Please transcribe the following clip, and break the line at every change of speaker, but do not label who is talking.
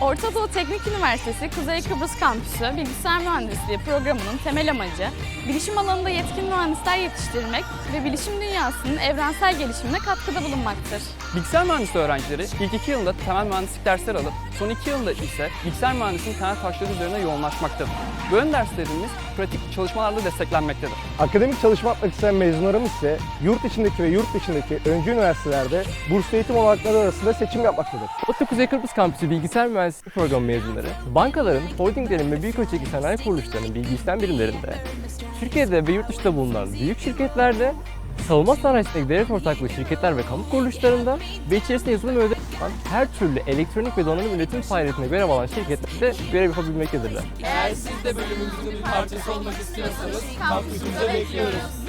Orta Doğu Teknik Üniversitesi Kuzey Kıbrıs Kampüsü Bilgisayar Mühendisliği programının temel amacı, bilişim alanında yetkin mühendisler yetiştirmek ve bilişim dünyasının evrensel gelişimine katkıda bulunmaktır.
Bilgisayar mühendisliği öğrencileri ilk iki yılda temel mühendislik dersler alıp son iki yılda ise bilgisayar mühendisliğinin temel taşları üzerine yoğunlaşmaktadır. Bu ön derslerimiz pratik çalışmalarla desteklenmektedir.
Akademik çalışma yapmak isteyen mezunlarımız ise yurt içindeki ve yurt dışındaki öncü üniversitelerde burslu eğitim olanakları arasında seçim yapmaktadır.
ODTÜ Kuzey Kıbrıs Kampüsü Bilgisayar Mühendisliği Programı mezunları, bankaların, holdinglerin ve büyük ölçekli sanayi kuruluşlarının bilgi işlem birimlerinde, Türkiye'de ve yurt dışında bulunan büyük şirketlerde, savunma sanayisindeki devlet ortaklığı şirketler ve kamu kuruluşlarında ve içerisinde yazılım ve ödeme her türlü elektronik ve donanım üretim faaliyetine görev alan şirketlerde görev yapabilmektedirler.
Eğer siz de bölümümüzün bir parçası olmak istiyorsanız kampüsümüze bekliyoruz.